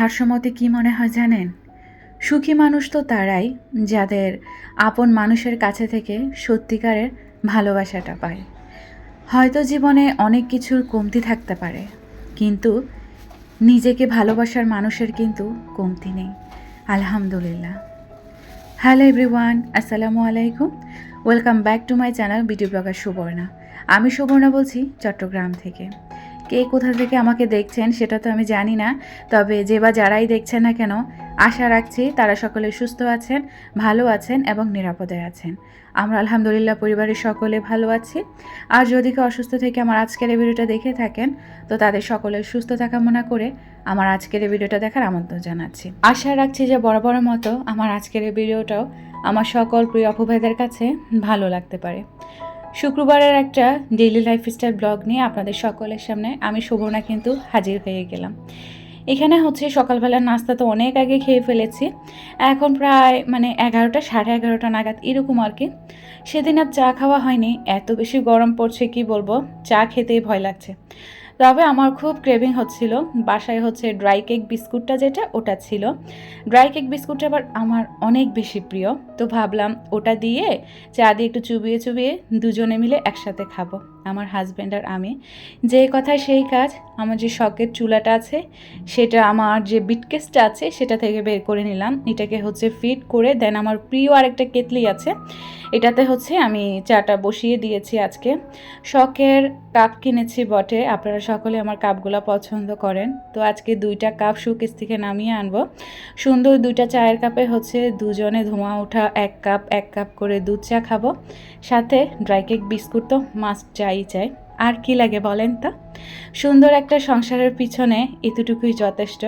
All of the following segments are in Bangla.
ভারসাম্যতে কি মনে হয় জানেন? সুখী মানুষ তো তারাই যাদের আপন মানুষের কাছে থেকে সত্যিকারের ভালোবাসাটা পায়। হয়তো জীবনে অনেক কিছুর কমতি থাকতে পারে, কিন্তু নিজেকে ভালোবাসার মানুষের কিন্তু কমতি নেই। আলহামদুলিল্লাহ। হ্যালো এভরিওয়ান, আসসালামু আলাইকুম। Welcome back to my channel video blogger Subarna. আমি সুবর্ণা বলছি চট্টগ্রাম থেকে। কে কোথা থেকে আমাকে দেখছেন সেটা তো আমি জানি না। তবে যে বা যারাই দেখছেন না কেন, আশা রাখছি তারা সকলে সুস্থ আছেন, ভালো আছেন এবং নিরাপদে আছেন। আমরা আলহামদুলিল্লাহ পরিবারের সকলে ভালো আছি। আর যদি কেউ অসুস্থ থেকে আমার আজকের এই ভিডিওটা দেখে থাকেন, তো তাদের সকলের সুস্থতা কামনা করে আমার আজকের এই ভিডিওটা দেখার আমন্ত্রণ জানাচ্ছি। আশা রাখছি যে বড় বড় মতো আমার আজকের এই ভিডিওটাও আমার সকল প্রিয় অপভাইদের কাছে ভালো লাগতে পারে। শুক্রবারের একটা ডেইলি লাইফস্টাইল ব্লগ নিয়ে আপনাদের সকলের সামনে আমি শোভনা কিন্তু হাজির হয়ে গেলাম। এখানে হচ্ছে সকালবেলার নাস্তা তো অনেক আগে খেয়ে ফেলেছি। এখন প্রায় মানে এগারোটা, সাড়ে এগারোটা নাগাদ এরকম আর কি। সেদিন আর চা খাওয়া হয়নি, এত বেশি গরম পড়ছে কি বলব? চা খেতেই ভয় লাগছে। তবে আমার খুব ক্রেভিং হচ্ছিল। বাসায় হচ্ছে ড্রাই কেক বিস্কুটটা যেটা, ওটা ছিল। ড্রাই কেক বিস্কুটটা আবার আমার অনেক বেশি প্রিয়। তো ভাবলাম ওটা দিয়ে চা দিয়ে একটু চুবিয়ে চুবিয়ে দুজনে মিলে একসাথে খাব। আমার হাজব্যান্ড আর আমি, যে কথায় সেই কাজ, আমার যে শখের চুলাটা আছে, সেটা আমার যে বিটকেসটা আছে, সেটা থেকে বের করে নিলাম। এটাকে হচ্ছে ফিট করে দেন আমার প্রিয় আরেকটা কেতলি আছে, এটাতে হচ্ছে আমি চাটা বসিয়ে দিয়েছি আজকে। শখের কাপ কিনেছি বটে, আপনারা সকলে আমার কাপগুলো পছন্দ করেন। তো আজকে দুইটা কাপ সুকেস থেকে নামিয়ে আনব। সুন্দর দুইটা চায়ের কাপে হচ্ছে দুজনে ধোঁয়া ওঠা, এক কাপ এক কাপ করে দুধ চা খাব। সাথে ড্রাই কেক বিস্কুট তো মাস্ট চাই চাই। আর কি লাগে বলেন তো? সুন্দর একটা সংসারের পিছনে এতটুকুই যথেষ্ট।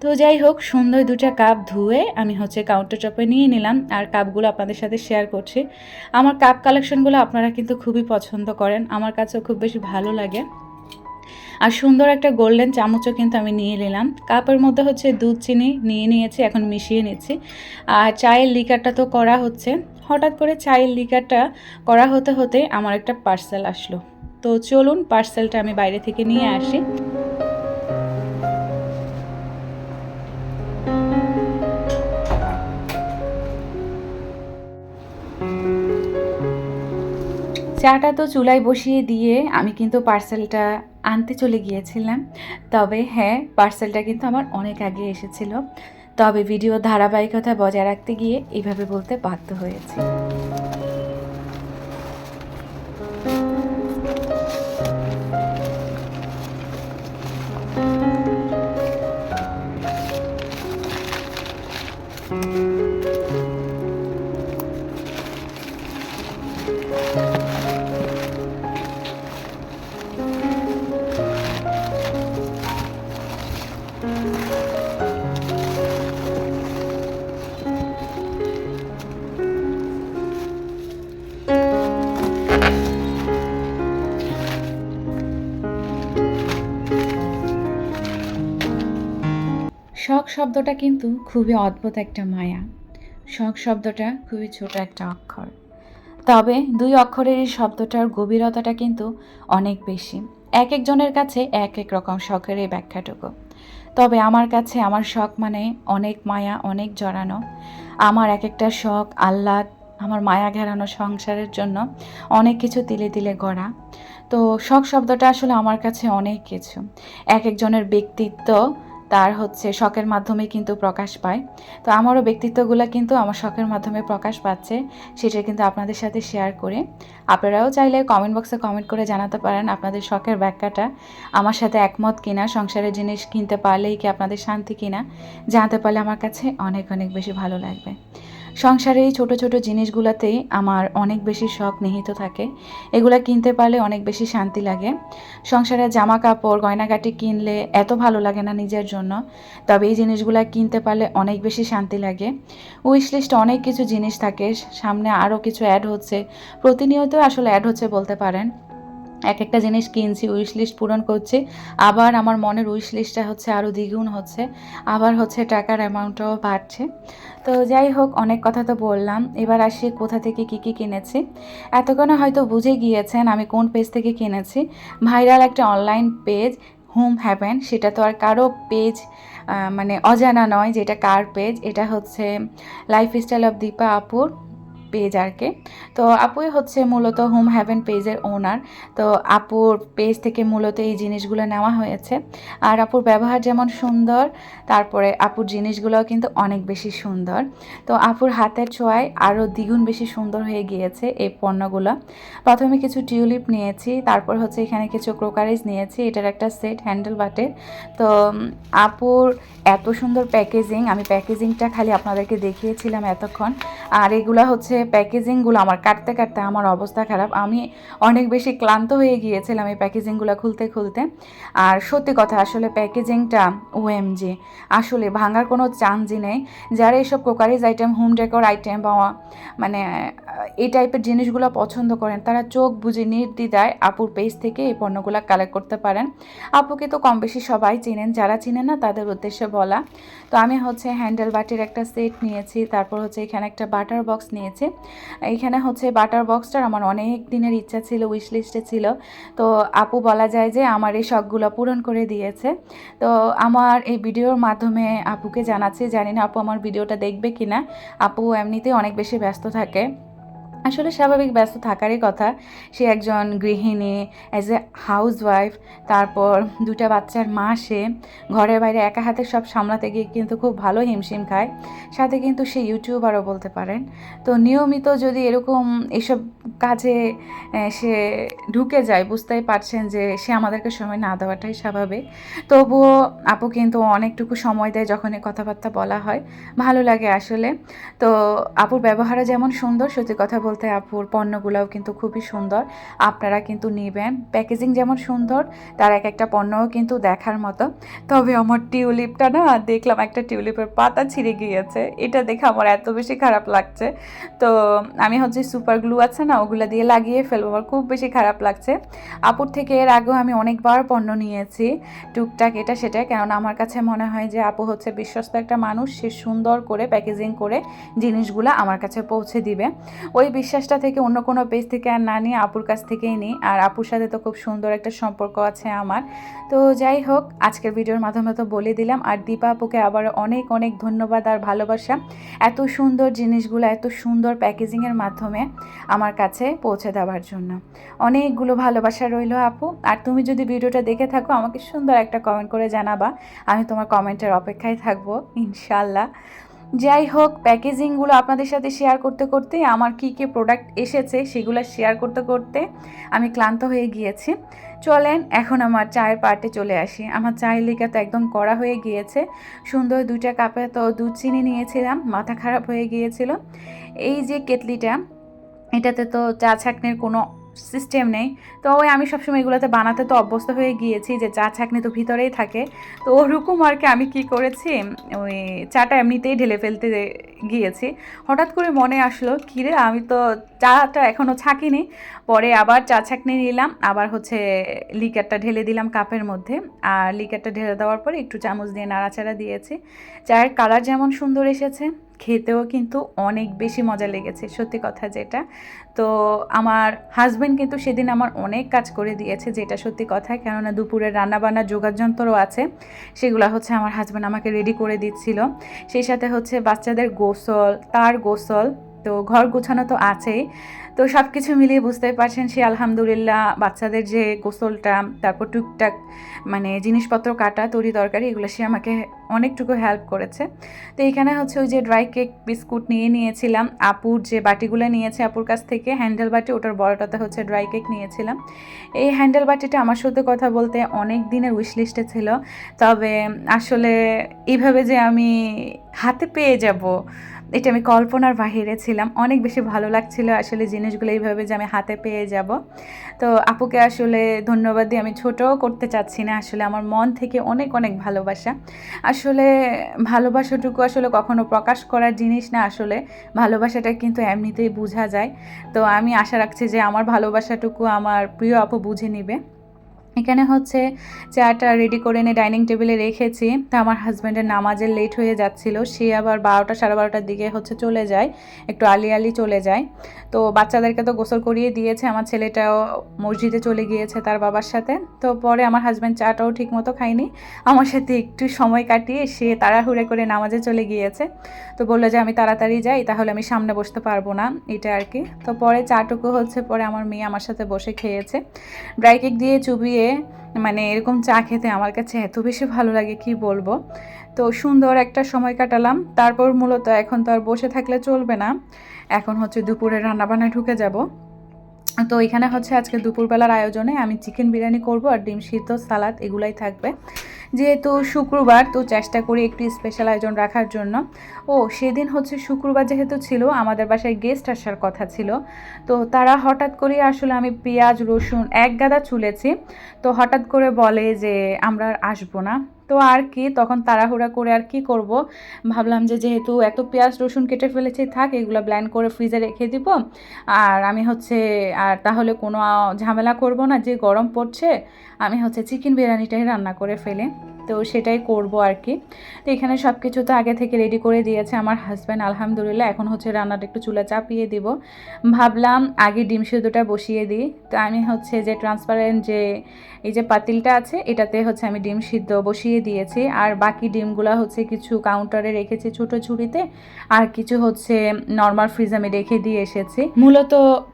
তো যাই হোক, সুন্দর দুটা কাপ ধুয়ে আমি হচ্ছে কাউন্টার টপে নিয়ে নিলাম আর কাপগুলো আপনাদের সাথে শেয়ার করছি। আমার কাপ কালেকশনগুলো আপনারা কিন্তু খুবই পছন্দ করেন, আমার কাছেও খুব বেশি ভালো লাগে। আর সুন্দর একটা গোল্ডেন চামচও কিন্তু আমি নিয়ে নিলাম। কাপের মধ্যে হচ্ছে দুধ, চিনি নিয়ে নিয়েছি, এখন মিশিয়ে নিচ্ছি। আর চায়ের লিকারটা তো করা হচ্ছে। হঠাৎ করে চায়ের লিকারটা করা হতে হতে আমার একটা পার্সেল আসলো। তো চলুন পার্সেলটা আমি বাইরে থেকে নিয়ে আসি। চাটা তো চুলায় বসিয়ে দিয়ে আমি কিন্তু পার্সেলটা আনতে চলে গিয়েছিলাম। তবে হ্যাঁ পার্সেলটা কিন্তু আমার অনেক আগে এসেছিল। তবে ভিডিও ধারাবাহিকতা বজায় রাখতে গিয়ে এইভাবে বলতে বাধ্য হয়েছি। শব্দটা কিন্তু খুবই অদ্ভুত একটা মায়া। শখ শব্দটা খুবই ছোট একটা অক্ষর। তবে দুই অক্ষরের এই শব্দটার গভীরতাটা কিন্তু অনেক বেশি। এক একজনের কাছে এক এক রকম শখের এই ব্যাখ্যাটুকু। তবে আমার কাছে আমার শখ মানে অনেক মায়া, অনেক জড়ানো। আমার এক একটা শখ আহ্লাদ, আমার মায়া ঘেরানো সংসারের জন্য অনেক কিছু তিলে তিলে গড়া। তো শখ শব্দটা আসলে আমার কাছে অনেক কিছু। এক একজনের ব্যক্তিত্ব তার হচ্ছে শখের মাধ্যমে কিন্তু প্রকাশ পায়। তো আমারও ব্যক্তিত্বগুলো কিন্তু আমার শখের মাধ্যমে প্রকাশ পাচ্ছে, সেটা কিন্তু আপনাদের সাথে শেয়ার করে। আপনারাও চাইলে কমেন্ট বক্সে কমেন্ট করে জানাতে পারেন আপনাদের শখের ব্যাখ্যাটা। আমার সাথে একমত কিনা, সংসারের জিনিস কিনতে পারলেই কি আপনাদের শান্তি কিনা, জানতে পারলে আমার কাছে অনেক অনেক বেশি ভালো লাগবে। সংসারে এই ছোটো ছোটো জিনিসগুলোতেই আমার অনেক বেশি শখ নিহিত থাকে। এগুলা কিনতে পারলে অনেক বেশি শান্তি লাগে। সংসারে জামা কাপড় গয়নাগাটি কিনলে এত ভালো লাগে না নিজের জন্য। তবে এই জিনিসগুলো কিনতে পারলে অনেক বেশি শান্তি লাগে। উইশ লিস্টে অনেক কিছু জিনিস থাকে। সামনে আরও কিছু অ্যাড হচ্ছে। প্রতিনিয়ত আসলে অ্যাড হচ্ছে বলতে পারেন। এক একটা জিনিস কিনছি উইশ লিস্ট পূরণ করছি। আবার আমার মনের উইশ লিস্টটা হচ্ছে আরও দ্বিগুণ হচ্ছে। আবার হচ্ছে টাকার অ্যামাউন্টটাও বাড়ছে। তো যাই হোক, অনেক কথা তো বললাম। এবার আসি কোথা থেকে কি কি কিনেছি। এতক্ষণে হয়তো বুঝে গিয়েছেন আমি কোন পেজ থেকে কিনেছি। ভাইরাল একটা অনলাইন পেজ হোম হ্যাভেন সেটা তো আর কারও পেজ মানে অজানা নয় যে এটা কার পেজ এটা হচ্ছে লাইফ স্টাইল অফ দীপা আপুর পেজ আর কি তো আপুই হচ্ছে মূলত হোম হ্যাভেন পেজের ওনার তো আপুর পেজ থেকে মূলত এই জিনিসগুলো নেওয়া হয়েছে। আর আপুর ব্যবহার যেমন সুন্দর, তারপরে আপুর জিনিসগুলোও কিন্তু অনেক বেশি সুন্দর। তো আপুর হাতের ছোঁয়ায় আরও দ্বিগুণ বেশি সুন্দর হয়ে গিয়েছে এই পণ্যগুলো। প্রথমে কিছু টিউলিপ নিয়েছি, তারপর হচ্ছে এখানে কিছু ক্রোকারিজ নিয়েছি, এটার একটা সেট হ্যান্ডেল বাটের। তো আপুর এত সুন্দর প্যাকেজিং আমি প্যাকেজিংটা খালি আপনাদেরকে দেখিয়েছিলাম এতক্ষণ। আর এগুলো হচ্ছে প্যাকেজিংগুলো আমার কাটতে কাটতে আমার অবস্থা খারাপ। আমি অনেক বেশি ক্লান্ত হয়ে গিয়েছিলাম এই প্যাকেজিংগুলো খুলতে খুলতে। আর সত্যি কথা, আসলে প্যাকেজিংটা ওএমজি আসলে ভাঙার কোনো চান্সই নেই। যারা এইসব crockery item home decor item বা মানে এই টাইপের জিনিসগুলো পছন্দ করেন, তারা চোখ বুঝে নির্দ্বিধায় আপুর পেজ থেকে এই পণ্যগুলো কালেক্ট করতে পারেন। আপুকে তো কম বেশি সবাই চিনেন, যারা চিনেন না তাদের উদ্দেশ্যে বলা। তো আমি হচ্ছে হ্যান্ডেল বাটির একটা সেট নিয়েছি, তারপর হচ্ছে এখানে একটা বাটার বক্স নিয়েছি। এইখানে হচ্ছে বাটার বক্সটার আমার অনেক দিনের ইচ্ছা ছিল উইশ লিস্টে ছিল। তো আপু বলা যায় যে আমার এই শখগুলো পূরণ করে দিয়েছে। তো আমার এই ভিডিওর মাধ্যমে আপুকে জানাচ্ছি, জানি না আপু আমার ভিডিওটা দেখবে কি না আপু এমনিতেই অনেক বেশি ব্যস্ত থাকে। আসলে স্বাভাবিক ব্যস্ত থাকারই কথা। সে একজন গৃহিণী অ্যাজ এ হাউস ওয়াইফ তারপর দুটা বাচ্চার মা সে। ঘরের বাইরে একা হাতে সব সামলাতে গিয়ে কিন্তু খুব ভালো হিমশিম খায়। সাথে কিন্তু সে ইউটিউবারও বলতে পারেন। তো নিয়মিত যদি এরকম এসব কাজে সে ঢুকে যায়, বুঝতেই পারছেন যে সে আমাদেরকে সময় না দেওয়াটাই স্বাভাবিক। তবুও আপু কিন্তু অনেকটুকু সময় দেয় যখন এই কথাবার্তা বলা হয়। ভালো লাগে আসলে। তো আপুর ব্যবহারও যেমন সুন্দর, সত্যি কথা বলতে আপুর পণ্যগুলোও কিন্তু খুবই সুন্দর। আপনারা কিন্তু নেবেন। প্যাকেজিং যেমন সুন্দর, তার এক একটা পণ্যও কিন্তু দেখার মতো। তবে আমার টিউলিপটা না, দেখলাম একটা টিউলিপের পাতা ছিঁড়ে গিয়েছে। এটা দেখে আমার এত বেশি খারাপ লাগছে। তো আমি হচ্ছে সুপার গ্লু আছে না ওগুলো দিয়ে লাগিয়ে ফেলব। আমার খুব বেশি খারাপ লাগছে। আপুর থেকে এর আগেও আমি অনেকবার পণ্য নিয়েছি, টুকটাক এটা সেটা। কেননা আমার কাছে মনে হয় যে আপু হচ্ছে বিশ্বস্ত একটা মানুষ। সে সুন্দর করে প্যাকেজিং করে জিনিসগুলো আমার কাছে পৌঁছে দিবে। ওই বিশ্বাসটা থেকে অন্য কোনো পেজ থেকে আর না নিয়ে আপুর কাছ থেকেই নিই। আর আপুর সাথে তো খুব সুন্দর একটা সম্পর্ক আছে আমার। তো যাই হোক, আজকের ভিডিওর মাধ্যমে তো বলে দিলাম। আর দীপা আপুকে আবার অনেক অনেক ধন্যবাদ আর ভালোবাসা। এত সুন্দর জিনিসগুলো, এত সুন্দর প্যাকেজিংয়ের মাধ্যমে আমার কাছে পৌঁছে দেওয়ার জন্য। অনেকগুলো ভালোবাসা রইল আপু। আর তুমি যদি ভিডিওটা দেখে থাকো, আমাকে সুন্দর একটা কমেন্ট করে জানাবা। আমি তোমার কমেন্টের অপেক্ষায় থাকব ইনশাল্লাহ যাই হোক প্যাকেজিংগুলো আপনাদের সাথে শেয়ার করতে করতে আমার কী কী প্রোডাক্ট এসেছে সেগুলো শেয়ার করতে করতে আমি ক্লান্ত হয়ে গিয়েছি। চলেন, এখন আমার চায়ের পার্টে চলে আসি। আমার চায়ের লিকা তো একদম কড়া হয়ে গিয়েছে। সুন্দর দুইটা কাপে তো দুধ চিনি নিয়েছিলাম, মাথা খারাপ হয়ে গিয়েছিল। এই যে কেটলিটা এটাতে তো চা ছাঁকনির কোনো সিস্টেম নেই। তো ওই আমি সবসময় এগুলোতে বানাতে তো অভ্যস্ত হয়ে গিয়েছি যে চা ছাঁকনি তো ভিতরেই থাকে। তো ওরকম আর কি আমি কি করেছি, ওই চাটা এমনিতেই ঢেলে ফেলতে গিয়েছি। হঠাৎ করে মনে আসলো, কিরে, আমি তো চাটা এখনও ছাকিনি। পরে আবার চা ছাঁকনি নিলাম, আবার হচ্ছে লিকারটা ঢেলে দিলাম কাপের মধ্যে। আর লিকারটা ঢেলে দেওয়ার পরে একটু চামচ দিয়ে নাড়াচাড়া দিয়েছি। চায়ের কালার যেমন সুন্দর এসেছে খেতেও কিন্তু অনেক বেশি মজা লেগেছে, সত্যি কথা যেটা। তো আমার হাজব্যান্ড কিন্তু সেদিন আমার অনেক কাজ করে দিয়েছে, যেটা সত্যি কথা। কেননা দুপুরে রান্নাবান্নার যোগাযন্ত্রও আছে, সেগুলো হচ্ছে আমার হাজব্যান্ড আমাকে রেডি করে দিচ্ছিল। সেই সাথে হচ্ছে বাচ্চাদের গোসল, তার গোসল, তো ঘর গোছানো তো আছেই। তো সব কিছু মিলিয়ে বুঝতেই পারছেন সে আলহামদুলিল্লাহ বাচ্চাদের যে গোসলটা, তারপর টুকটাক মানে জিনিসপত্র কাটা, তরি তরকারি, এগুলো সে আমাকে অনেকটুকু হেল্প করেছে। তো এখানে হচ্ছে ওই যে ড্রাই কেক বিস্কুট নিয়ে নিয়েছিলাম। আপুর যে বাটিগুলো নিয়েছে আপুর কাছ থেকে হ্যান্ডেল বাটি, ওটার বড়টাতে হচ্ছে ড্রাই কেক নিয়েছিলাম। এই হ্যান্ডেল বাটিটা আমার সাথে কথা বলতে অনেক দিনের উইশ লিস্টে ছিল। তবে আসলে এইভাবে যে আমি হাতে পেয়ে যাব এটা আমি কল্পনার বাহিরে ছিলাম। অনেক বেশি ভালো লাগছিল আসলে জিনিসগুলো এইভাবে যে আমি হাতে পেয়ে যাব। তো আপুকে আসলে ধন্যবাদ দিয়ে আমি ছোটও করতে চাচ্ছি না। আসলে আমার মন থেকে অনেক অনেক ভালোবাসা। আসলে ভালোবাসাটুকু আসলে কখনো প্রকাশ করার জিনিস না। আসলে ভালোবাসাটা কিন্তু এমনিতেই বোঝা যায়। তো আমি আশা রাখছি যে আমার ভালোবাসাটুকু আমার প্রিয় আপু বুঝে নিবে। এখানে হচ্ছে চাটা রেডি করে এনে ডাইনিং টেবিলে রেখেছি। তা আমার হাজব্যান্ডের নামাজের লেট হয়ে যাচ্ছিল। সে আবার বারোটা, সাড়ে বারোটার দিকে হচ্ছে চলে যায়। একটু আলি আলি চলে যায়। তো বাচ্চাদেরকে তো গোসল করিয়ে দিয়েছে। আমার ছেলেটাও মসজিদে চলে গিয়েছে তার বাবার সাথে। তো পরে আমার হাজব্যান্ড চাটাও ঠিক মতো খায়নি। আমার সাথে একটু সময় কাটিয়ে সে তাড়াহুড়ে করে নামাজে চলে গিয়েছে। তো বলল যে, আমি তাড়াতাড়ি যাই, তাহলে আমি সামনে বসতে পারব না। এটা আর কি। তো পরে চাটুকু হচ্ছে পরে আমার মেয়ে আমার সাথে বসে খেয়েছে। ড্রাই কেক দিয়ে চুবিয়ে মানে এরকম চা খেতে আমার কাছে এত বেশি ভালো লাগে, কি বলব? তো সুন্দর একটা সময় কাটালাম। তারপর মূলত এখন তো আর বসে থাকলে চলবে না। এখন হচ্ছে দুপুরে রান্নাবান্নায় ঢুকে যাব। তো এখানে হচ্ছে আজকে দুপুরবেলার আয়োজনে আমি চিকেন বিরিয়ানি করব আর ডিম সিদ্ধ, সালাদ এগুলাই থাকবে। যেহেতু শুক্রবার, তো চেষ্টা করি একটু স্পেশাল আয়োজন রাখার জন্য। ও, সেদিন হচ্ছে শুক্রবার যেহেতু ছিল, আমাদের বাসায় গেস্ট আসার কথা ছিল। তো তারা হঠাৎ করে আসলে আমি পেঁয়াজ, রসুন এক গাদা চুলেছি। তো হঠাৎ করে বলে যে, আমরা আসব না। তো আর কি, তখন তাড়াহুড়া করে আর কি করব। ভাবলাম যে যেহেতু এত পেঁয়াজ রসুন কেটে ফেলেছি, থাক, এগুলো ব্ল্যান্ড করে ফ্রিজে রেখে দিব। আর আমি হচ্ছে, আর তাহলে কোনো ঝামেলা করব না, যে গরম পড়ছে, আমি হচ্ছে চিকেন বিরিয়ানিটাই রান্না করে ফেলি। তো সেটাই করব আর কি। তো এখানে সব কিছু তো আগে থেকে রেডি করে দিয়েছে আমার হাজব্যান্ড আলহামদুলিল্লাহ। এখন হচ্ছে রান্নাটা একটু চুলা চাপিয়ে দিব। ভাবলাম আগে ডিম সেদ্ধটা বসিয়ে দিই। তো আমি হচ্ছে যে ট্রান্সপারেন্ট যে এই যে পাতিলটা আছে, এটাতে হচ্ছে আমি ডিম সিদ্ধ বসিয়ে দিয়েছি। আর বাকি ডিমগুলো হচ্ছে কিছু কাউন্টারে রেখেছি ছোটো ঝুড়িতে আর কিছু হচ্ছে নর্মাল ফ্রিজ আমি রেখে দিয়ে এসেছি। মূলত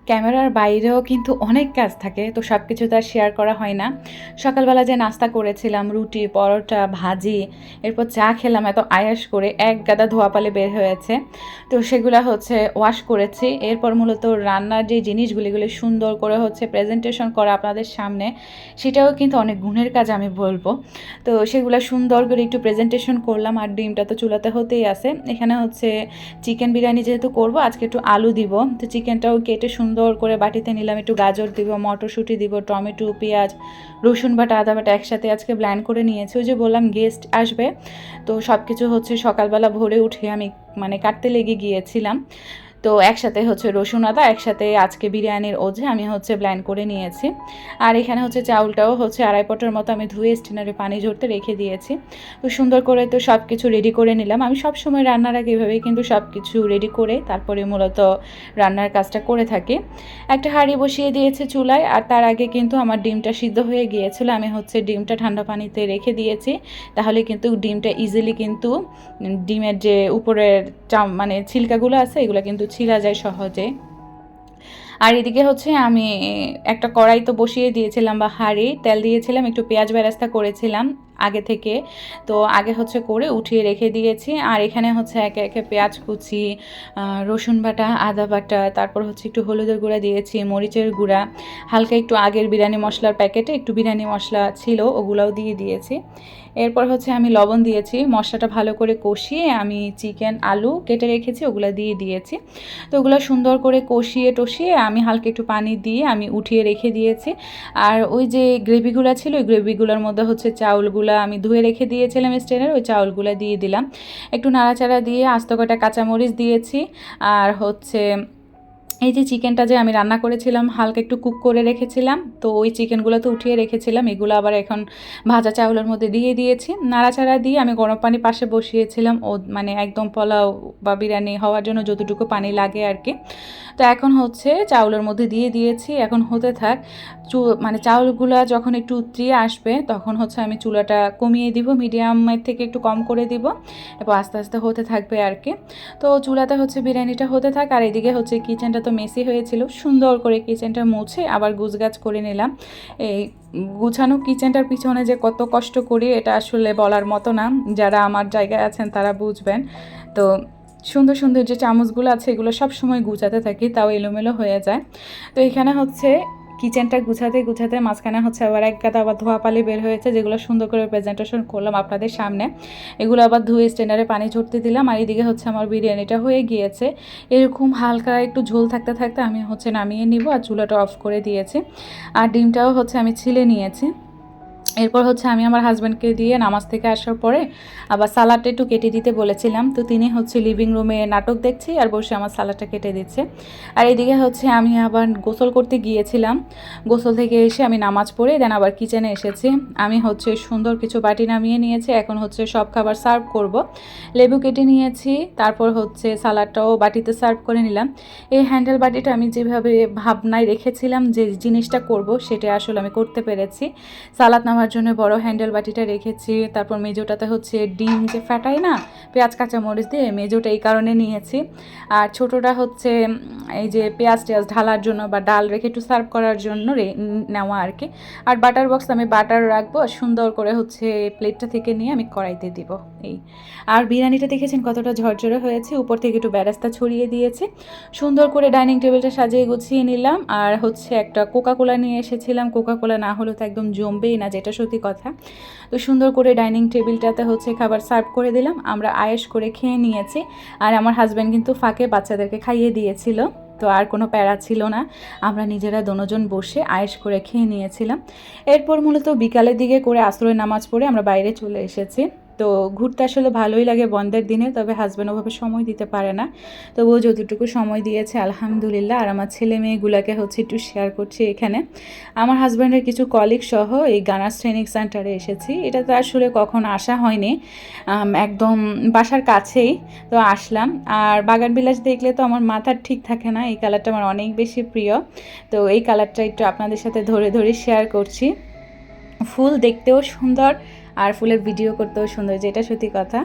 ক্যামেরার বাইরেও কিন্তু অনেক কাজ থাকে। তো সব কিছু তো আর শেয়ার করা হয় না। সকালবেলা যে নাস্তা করেছিলাম, রুটি, পরোটা ভাজি, এরপর চা খেলাম, এত আয়াস করে এক গাদা ধোয়া পালে বের হয়েছে। তো সেগুলো হচ্ছে ওয়াশ করেছি। এরপর মূলত রান্নার যে জিনিসগুলি জিনিসগুলিগুলি সুন্দর করে হচ্ছে প্রেজেন্টেশন করা আপনাদের সামনে, সেটাও কিন্তু অনেক গুণের কাজ আমি বলব। তো সেগুলো সুন্দর করে একটু প্রেজেন্টেশন করলাম আর ডিমটা তো চুলাতে হতেই আছে। এখানে হচ্ছে চিকেন বিরিয়ানি যেহেতু করব, আজকে একটু আলু দিব। তো চিকেনটাও কেটে সুন্দর করে বাটিতে নিলাম, একটু গাজর দিব, মটরশুঁটি দিব, টমেটো, পেঁয়াজ, রসুন বাটা, আদা বাটা একসাথে আজকে ব্ল্যান্ড করে নিয়েছি। ওই যে বললাম গেস্ট আসবে, তো সব কিছু হচ্ছে সকালবেলা ভোরে উঠে আমি মানে কাটতে লেগে গিয়েছিলাম। তো একসাথে হচ্ছে রসুন আদা, একসাথে আজকে বিরিয়ানির ওঝে আমি হচ্ছে ব্ল্যান্ড করে নিয়েছি। আর এখানে হচ্ছে চাউলটাও হচ্ছে আড়াই পটের মতো আমি ধুয়ে স্টিনারে পানি ঝরতে রেখে দিয়েছি। তো সুন্দর করে তো সব কিছু রেডি করে নিলাম। আমি সব সময় রান্নার আগে এভাবেই কিন্তু সব কিছু রেডি করে তারপরে মূলত রান্নার কাজটা করে থাকি। একটা হাঁড়ি বসিয়ে দিয়েছে চুলায় আর তার আগে কিন্তু আমার ডিমটা সিদ্ধ হয়ে গিয়েছিল। আমি হচ্ছে ডিমটা ঠান্ডা পানিতে রেখে দিয়েছি। তাহলে কিন্তু ডিমটা ইজিলি কিন্তু ডিমের যে উপরের চাম মানে ছিলকাগুলো আছে, এগুলো কিন্তু ছিলা যায় সহজে। আর এদিকে হচ্ছে আমি একটা কড়াই তো বসিয়ে দিয়েছিলাম বা হাঁড়ি তেল দিয়েছিলাম, একটু পেঁয়াজ বেরাস্তা করেছিলাম আগে থেকে। তো আগে হচ্ছে করে উঠিয়ে রেখে দিয়েছি। আর এখানে হচ্ছে একে একে পেঁয়াজ কুচি রসুন বাটা, আদা বাটা, তারপর হচ্ছে একটু হলুদের গুঁড়া দিয়েছি, মরিচের গুঁড়া, হালকা একটু আগের বিরিয়ানি মশলার প্যাকেটে একটু বিরিয়ানি মশলা ছিল ওগুলাও দিয়ে দিয়েছি। এরপর হচ্ছে আমি লবণ দিয়েছি, মশলাটা ভালো করে কষিয়ে আমি চিকেন, আলু কেটে রেখেছি, ওগুলো দিয়ে দিয়েছি। তো ওগুলো সুন্দর করে কষিয়ে টষিয়ে আমি হালকা একটু পানি দিয়ে আমি উঠিয়ে রেখে দিয়েছি। আর ওই যে গ্রেভিগুলো ছিল, ওই গ্রেভিগুলোর মধ্যে হচ্ছে চাউলগুলো আমি ধুয়ে রেখে দিয়েছিলাম স্টেনের, ওই চাউলগুলো দিয়ে দিলাম। একটু নাড়াচাড়া দিয়ে আস্ত কটা কাঁচামরিচ দিয়েছি, আর হচ্ছে এই যে চিকেনটা যে আমি রান্না করেছিলাম, হালকা একটু কুক করে রেখেছিলাম, তো ওই চিকেনগুলো তো উঠিয়ে রেখেছিলাম, এগুলো আবার এখন ভাজা চাউলের মধ্যে দিয়ে দিয়েছি। নাড়াচাড়া দিয়ে আমি গরম পানি পাশে বসিয়েছিলাম, ও মানে একদম পোলাও বা বিরিয়ানি হওয়ার জন্য যতটুকু পানি লাগে আর কি। তো এখন হচ্ছে চাউলের মধ্যে দিয়ে দিয়েছি, এখন হতে থাক, চু মানে চাউলগুলো যখন একটু উতরিয়ে আসবে, তখন হচ্ছে আমি চুলাটা কমিয়ে দিব, মিডিয়ামের থেকে একটু কম করে দিব, এরপর আস্তে আস্তে হতে থাকবে আর কি। তো চুলাতে হচ্ছে বিরিয়ানিটা হতে থাক, আর এদিকে হচ্ছে কিচেনটা তো মেসি হয়েছিল। সুন্দর করে কিচেনটা মুছে আবার গুছগাছ করে নিলাম। এই গুছানো কিচেনটার পিছনে যে কত কষ্ট করি, এটা আসলে বলার মতো না। যারা আমার জায়গায় আছেন, তারা বুঝবেন। তো সুন্দর সুন্দর যে চামচগুলো আছে, এগুলো সব সময় গুছাতে থাকি, তাও এলোমেলো হয়ে যায়। তো এখানে হচ্ছে কিচেনটা গুছাতে গুছাতে মাঝখানে হচ্ছে আবার এক গাদা আবার ধোয়া পালি বের হয়েছে, যেগুলো সুন্দর করে প্রেজেন্টেশন করলাম আপনাদের সামনে। এগুলো আবার ধুয়ে স্ট্যান্ডারে পানি ঝরতে দিলাম আর এদিকে হচ্ছে আমার বিরিয়ানিটা হয়ে গিয়েছে। এরকম হালকা একটু ঝোল থাকতে থাকতে আমি হচ্ছে নামিয়ে নিব আর চুলাটা অফ করে দিয়েছি। আর ডিমটাও হচ্ছে আমি ছিলে নিয়েছি। এরপর হচ্ছে আমি আমার হাজব্যান্ডকে দিয়ে নামাজ থেকে আসার পরে আবার সালাডটা একটু কেটে দিতে বলেছিলাম। তো তিনি হচ্ছে লিভিং রুমে নাটক দেখছি আর বসে আমার সালাডটা কেটে দিচ্ছে। আর এদিকে হচ্ছে আমি আবার গোসল করতে গিয়েছিলাম। গোসল থেকে এসে আমি নামাজ পড়ে দেন আবার কিচেনে এসেছি। আমি হচ্ছে সুন্দর কিছু বাটি নামিয়ে নিয়েছি। এখন হচ্ছে সব খাবার সার্ভ করব। লেবু কেটে নিয়েছি। তারপর হচ্ছে সালাডটাও বাটিতে সার্ভ করে নিলাম। এই হ্যান্ডেল বাটিটা আমি যেভাবে ভাবনায় রেখেছিলাম যে জিনিসটা করব, সেটা আসলে আমি করতে পেরেছি। সালাদ নামার জন্য বড় হ্যান্ডেল বাটিটা রেখেছি। তারপর মেজোটাতে হচ্ছে ডিম, যে ফাটাই না, পেঁয়াজ, কাঁচামরিচ দিয়ে মেজোটা এই কারণে নিয়েছি। আর ছোটোটা হচ্ছে এই যে পেঁয়াজ টেয়াজ ঢালার জন্য বা ডাল রেখে একটু সার্ভ করার জন্য নেওয়া আর কি। আর বাটার বক্স আমি বাটার রাখব আর সুন্দর করে হচ্ছে প্লেটটা থেকে নিয়ে আমি কড়াইতে দিব এই। আর বিরিয়ানিটা দেখেছেন কতটা ঝরঝরে হয়েছে? উপর থেকে একটু ব্যারাস্তা ছড়িয়ে দিয়েছে। সুন্দর করে ডাইনিং টেবিলটা সাজিয়ে গুছিয়ে নিলাম। আর হচ্ছে একটা কোকা কোলা নিয়ে এসেছিলাম। কোকা কোলা না হলে তো একদম জমবেই না, যেটা সত্যি কথা। তো সুন্দর করে ডাইনিং টেবিলটাতে হচ্ছে খাবার সার্ভ করে দিলাম। আমরা আয়েস করে খেয়ে নিয়েছি। আর আমার হাজব্যান্ড কিন্তু ফাঁকে বাচ্চাদেরকে খাইয়ে দিয়েছিল। তো আর কোনো প্যারা ছিল না। আমরা নিজেরা দনোজন বসে আয়েস করে খেয়ে নিয়েছিলাম। এরপর মূলত বিকালের দিকে করে আশ্রয় নামাজ পড়ে আমরা বাইরে চলে এসেছি। তো ঘুরতে আসলে ভালোই লাগে বন্ধের দিনে, তবে হাজব্যান্ড ওভাবে সময় দিতে পারে না। তবুও যতটুকু সময় দিয়েছে, আলহামদুলিল্লাহ। আর আমার ছেলে মেয়েগুলোকে হচ্ছে একটু শেয়ার করছি এখানে। আমার হাজব্যান্ডের কিছু কলিগ সহ এই গানার্স ট্রেনিং সেন্টারে এসেছি। এটা তো আসলে কখন আসা হয়নি। একদম বাসার কাছেই তো আসলাম। আর বাগান বিলাস দেখলে তো আমার মাথার ঠিক থাকে না। এই কালারটা আমার অনেক বেশি প্রিয়। তো এই কালারটা একটু আপনাদের সাথে ধরে ধরে শেয়ার করছি। ফুল দেখতেও সুন্দর। আর ফুলের ভিডিও করতেও সুন্দর যেটা সত্যি কথা।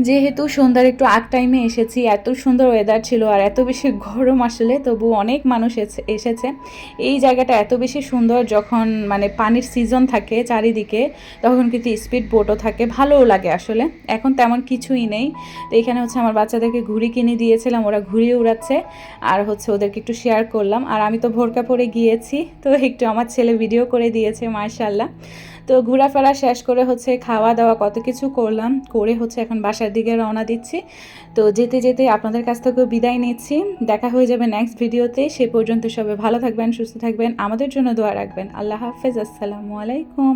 যেহেতু সন্ধ্যার একটু আগ টাইমে এসেছি, এত সুন্দর ওয়েদার ছিল আর এত বেশি গরম আসলে, তবু অনেক মানুষ এসে- এসেছে। এই জায়গাটা এত বেশি সুন্দর যখন মানে পানির সিজন থাকে চারিদিকে, তখন কিন্তু স্পিড বোটও থাকে, ভালোও লাগে আসলে। এখন তেমন কিছুই নেই। তো এখানে হচ্ছে আমার বাচ্চাদেরকে ঘুড়ি কিনে দিয়েছিলাম, ওরা ঘুরিয়ে উড়াচ্ছে। আর হচ্ছে ওদেরকে একটু শেয়ার করলাম। আর আমি তো ভোরকা পরে গিয়েছি, তো একটু আমার ছেলে ভিডিও করে দিয়েছে মার্শাল্লাহ তো ঘোরাফেরা শেষ করে হচ্ছে খাওয়া দাওয়া কত কিছু করলাম, করে হচ্ছে এখন বাসার দিকে রওনা দিচ্ছি। তো যেতে যেতে আপনাদের কাছ থেকেও বিদায় নিচ্ছি। দেখা হয়ে যাবে নেক্সট ভিডিওতে সে পর্যন্ত সবাই ভালো থাকবেন, সুস্থ থাকবেন। আমাদের জন্য দোয়া রাখবেন। আল্লাহ হাফেজ। আসসালামু আলাইকুম।